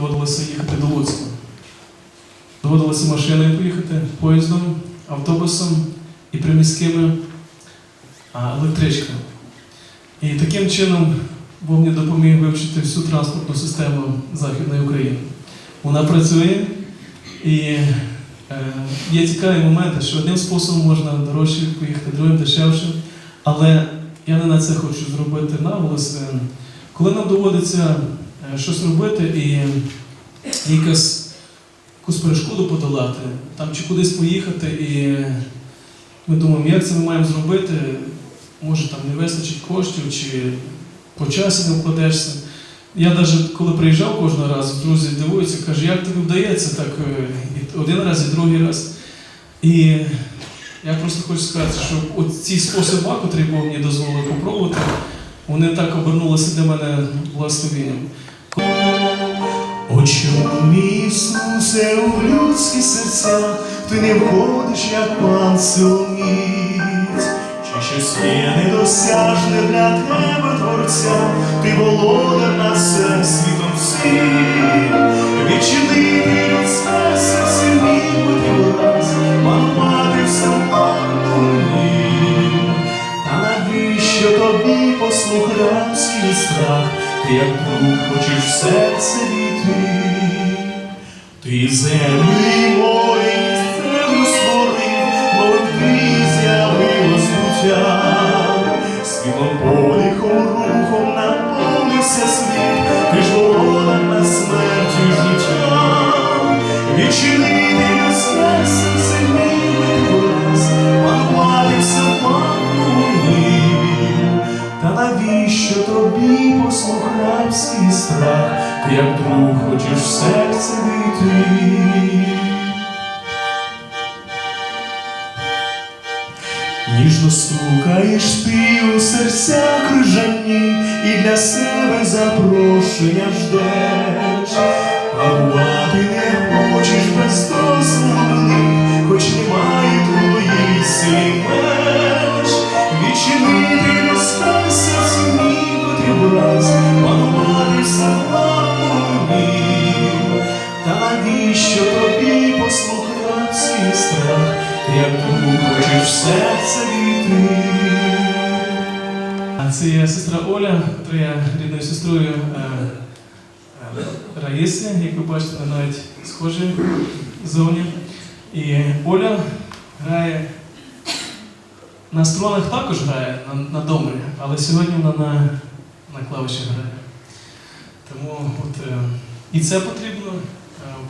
доводилося їхати до Луцька. Доводилося машиною поїхати, поїздом, автобусом і приміськими електричками. І таким чином Бог мені допоміг вивчити всю транспортну систему Західної України. Вона працює і е, є цікаві моменти, що одним способом можна дорожче поїхати, другим дешевше. Але я не на це хочу зробити наголос. Е, Коли нам доводиться щось робити і якась, якусь перешкоду подолати, там чи кудись поїхати, і ми думаємо, як це ми маємо зробити, може там не вистачить коштів, чи по часі не вкладешся. Я навіть коли приїжджав кожного разу, друзі дивуються, кажуть, як тобі вдається так е, один раз, і другий раз. І я просто хочу сказати, що от ці способи, котрі Бог мені дозволив попробувати, вони так обернулися для мене благословенням. О чому Ісусе у людські серця, ти не входиш, як пан силоміць, чи щось є недосяжне для тебе, Творця, ти володар над всем світом всім, відчинити людське серце ти раз, панувати всем одним. Та навіщо тобі послух рабський страх, ти як серце війти? Ти землі як друг хочеш в серце війти? Ніжно стукаєш ти у серця крижані і для себе запрошення ждеш. Панувати не хочеш без дозволу, хоч немає твоїй сили меж. Відчинити людське серце ніби ти враз, панувати все рабський страх, друг хочеш в серце війти? Це є сестра Оля, є рідною сестрою е, е, Раїси, як ви бачите, вони навіть схожі зовні. І Оля грає на струнах також грає на, на домрі, але сьогодні вона на, на клавіші грає. Тому от, е, і це потрібно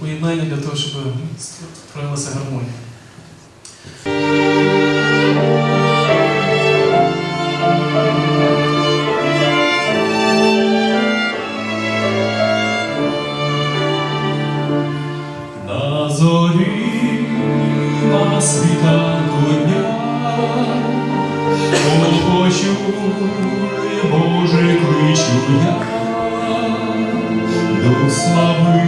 поєднання для того, щоб створилася гармонія. На зорі на світанку дня Почуй, Боже, кличу я до слави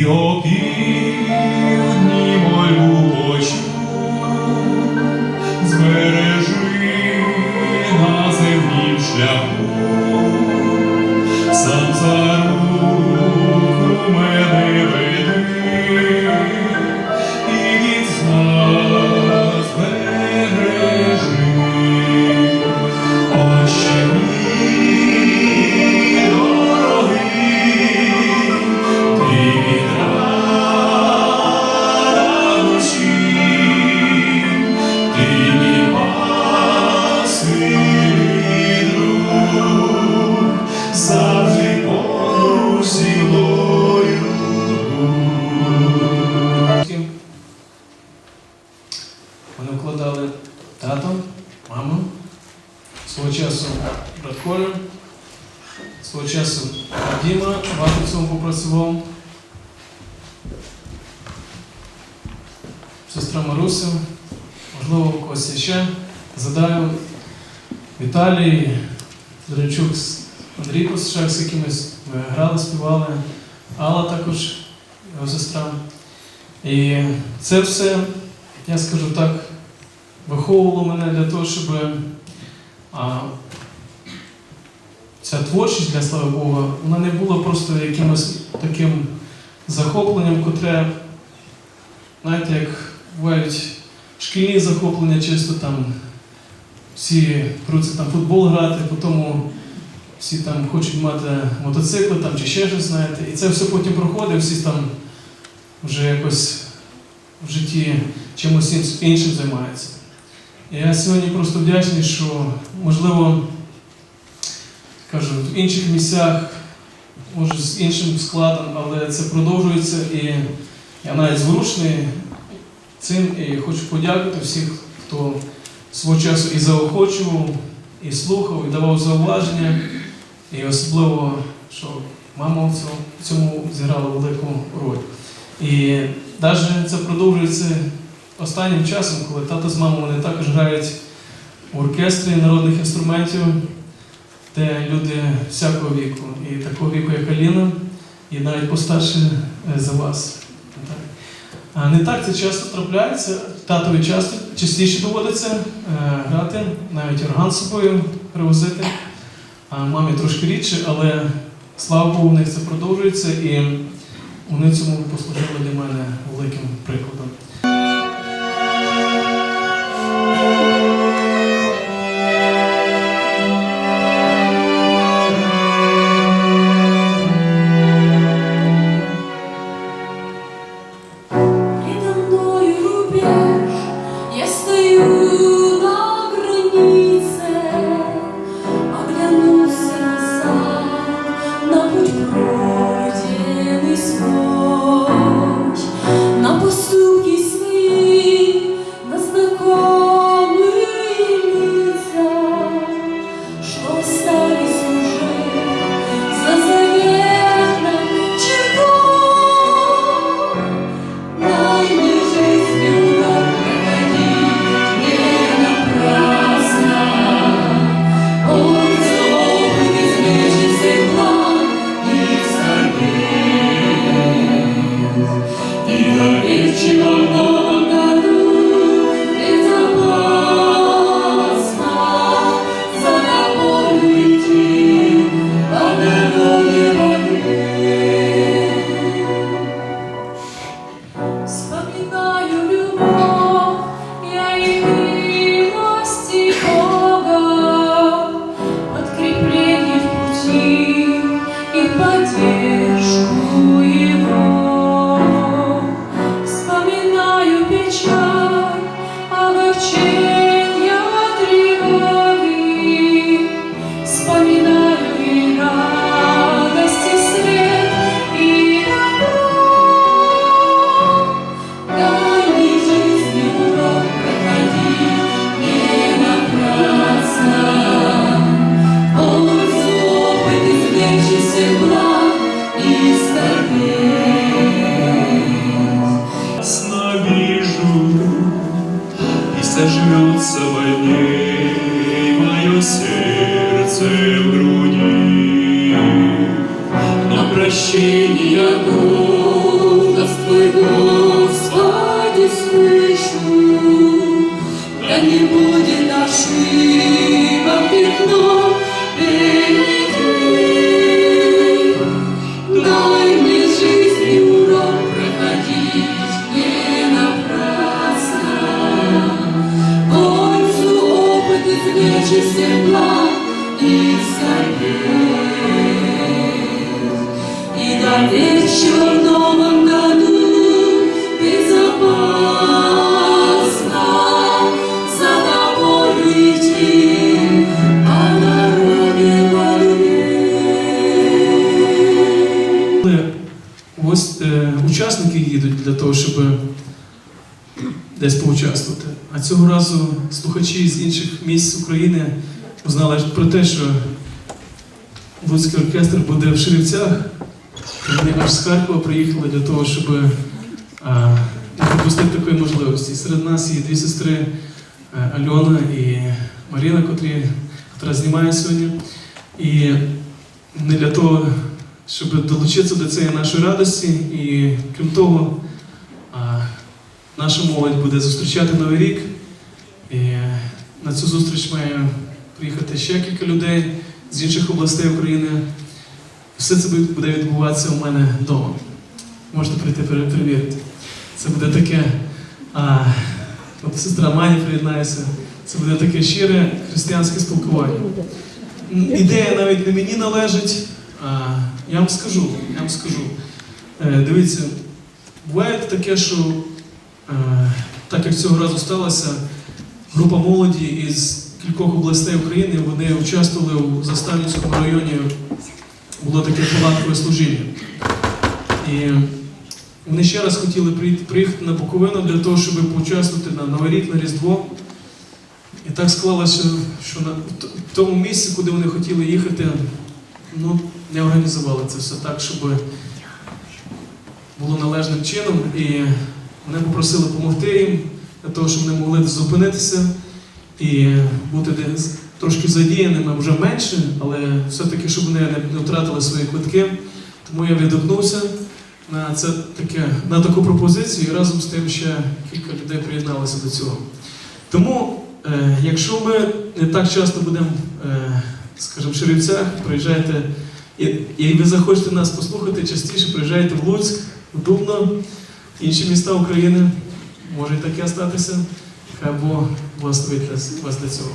І опівдні завжди поруч. Вони вкладали тато, маму, свого часу брат свого часу Діма, ватицом попрацював. Сестра Маруся, можливо, когось ще. Задаю Віталії якимись грали, співали, Алла також, його сестра. І це все, я скажу так, виховувало мене для того, щоб а, ця творчість для слава Бога, вона не була просто якимось таким захопленням, котре, знаєте, як бувають шкільні захоплення, чисто там всі пруться там футбол грати, потім всі там хочуть мати мотоцикли там, чи ще щось, знаєте. І це все потім проходить, всі там вже якось в житті чимось іншим займаються. Я сьогодні просто вдячний, що можливо кажу, в інших місцях, може з іншим складом, але це продовжується і я навіть зворушений цим і хочу подякувати всіх, хто свого часу і заохочував, і слухав, і давав зауваження, і особливо, що мама в цьому, зіграла велику роль. І навіть це продовжується останнім часом, коли тато з мамою вони також грають в оркестрі народних інструментів, де люди всякого віку, і такого віку, як Аліна, і навіть постарше е, за вас. Не так це часто трапляється, татові часто частіше доводиться е, грати, навіть орган з собою привозити, мамі трошки рідше, але слава Богу, у них це продовжується і вони цьому послужили для мене великим прикладом. И в груди. На прощение голос того, щоб десь поучаствувати. А цього разу слухачі з інших місць України узнали про те, що Луцький оркестр буде в Ширівцях. Вони аж з Харкова приїхали для того, щоб а, не пропустити такої можливості. Серед нас є дві сестри е, Альона і Маріна, котрі, котра знімає сьогодні. І не для того, щоб долучитися до цієї нашої радості. І крім того, наша молодь буде зустрічати Новий рік. І на цю зустріч має приїхати ще кілька людей з інших областей України. Все це буде відбуватися у мене вдома. Можете прийти перевірити. Це буде таке. А, от сестра Маня приєднається. Це буде таке щире християнське спілкування. Ідея навіть не мені належить. А, я вам скажу, я вам скажу. Е, дивіться, буває таке, що так як цього разу сталося, група молоді із кількох областей України вони участвували у Заставницькому районі. Було таке палаткове служіння. І вони ще раз хотіли приїхати на Буковину для того, щоб поучаствувати на Новий рік, на Різдво. І так склалося, що на т- тому місці, куди вони хотіли їхати, ну, не організували це все так, щоб було належним чином. І мене попросили допомогти їм для того, щоб вони могли зупинитися і бути трошки задіяними вже менше, але все-таки, щоб вони не, втратили свої квитки. Тому я відгукнувся на це таке, на таку пропозицію, і разом з тим ще кілька людей приєдналося до цього. Тому, е, якщо ми не так часто будемо, е, скажімо, в Ширівцях, приїжджайте, і, і ви захочете нас послухати частіше, приїжджайте в Луцьк, в Дубно, інші міста України. Може і таке статися. Хай Бог благословить вас для цього.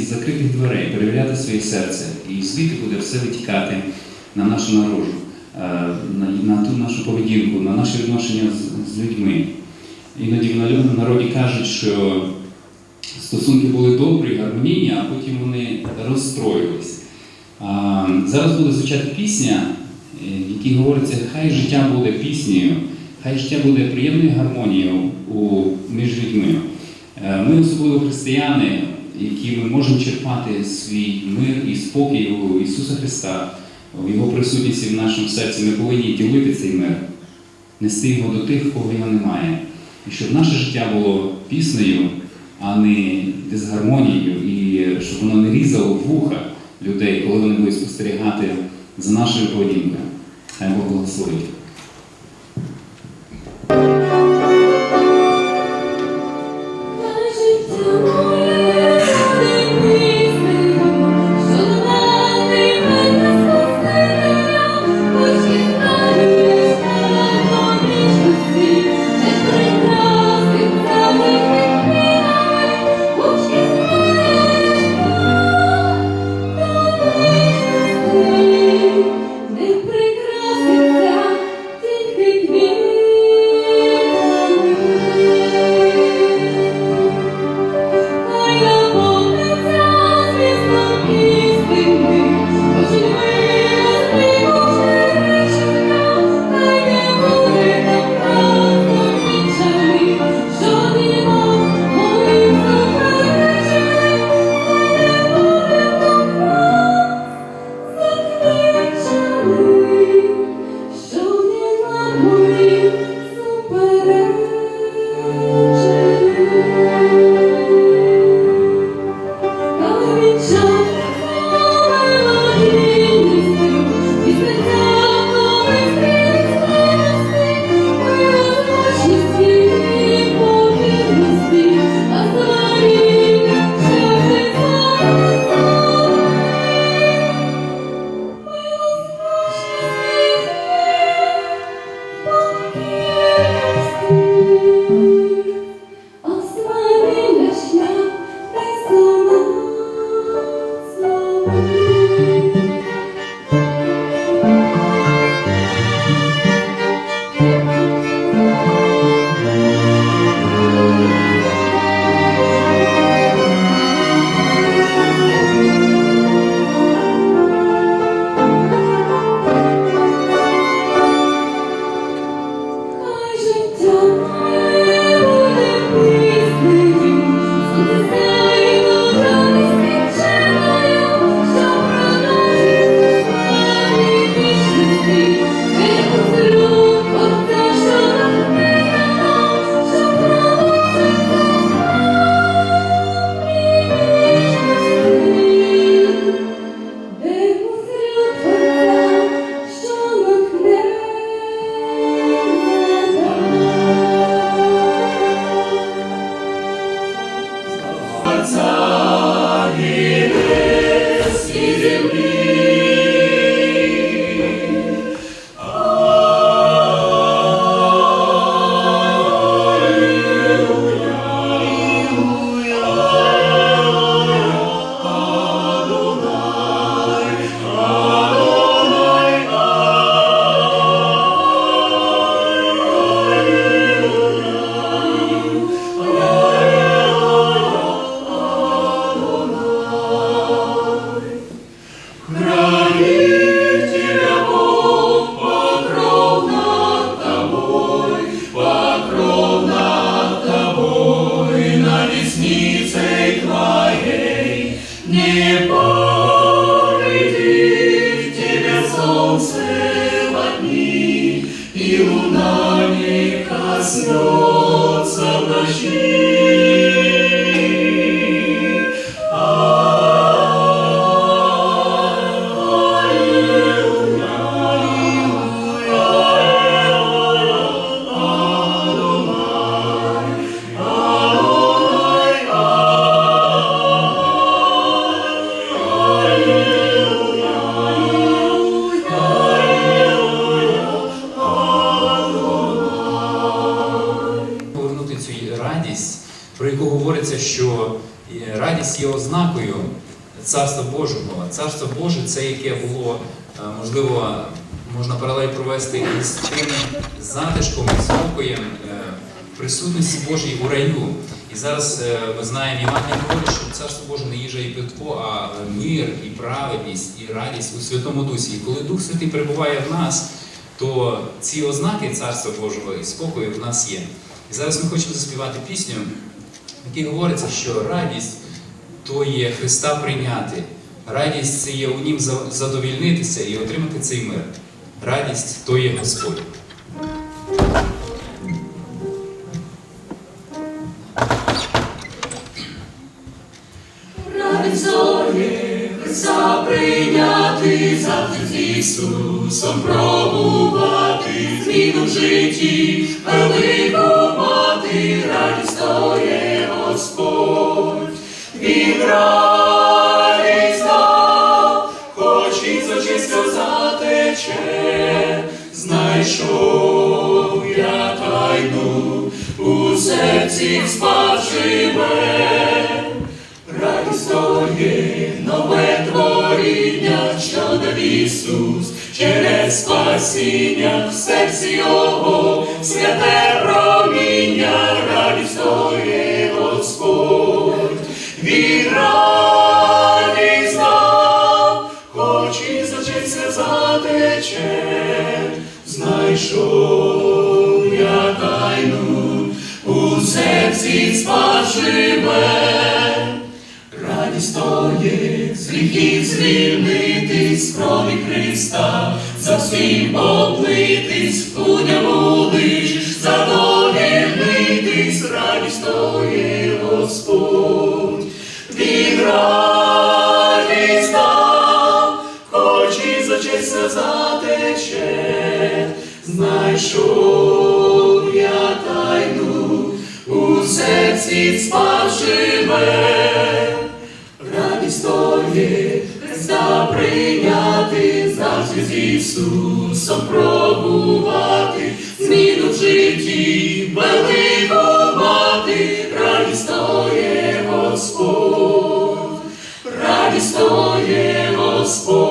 Закритих дверей перевіряти своє серце, і звідти буде все витікати на нашу наружу, е, на, ту нашу поведінку, на наші відношення з, людьми. Іноді в на- народі кажуть, що стосунки були добрі, гармонійні, а потім вони розстроїлись. Зараз буде звучати пісня, е, в якій говориться, хай життя буде піснею, хай життя буде приємною гармонією між людьми. Е, Ми, особливо християни, які ми можемо черпати свій мир і спокій у Ісуса Христа, в Його присутності в нашому серці, ми повинні ділити цей мир, нести його до тих, кого його немає. І щоб наше життя було піснею, а не дисгармонією, і щоб воно не різало вуха людей, коли вони будуть спостерігати за нашою поведінкою. Хай Бог благословить. Царства Божого. Царство Боже це яке було, е, можливо, можна паралель провести із тим затишком і спокоєм е, присутності Божої у раю. І зараз е, ми знаємо, Євангеліє говорить, що Царство Боже не їжа і питво, а мир, і праведність, і радість у Святому Дусі. І коли Дух Святий перебуває в нас, то ці ознаки Царства Божого і спокою в нас є. І зараз ми хочемо заспівати пісню, в якій говориться, що радість то є Христа прийняти. Радість це є у Нім задовільнитися і отримати цей мир. Радість то є Господь. Христа прийняти, завжди з Ісусом пробувати, зміну в житті, велику у серці спочиве, Радість нове творіння, що дав Ісус через спасіння в серці Його, святе проміння, радість Господь. Він гріхів звільнитись, крові Христа, за всім облитись, у ньому лиш задовільнитись, радість то Господь. Він радість дав, хоч і за честь сльоза тече, знайшов я тайну, у серці спадшиве. Радість Ісусом пробувати, зміну в житті, велику мати, радість то є Господь, радість то є Господь,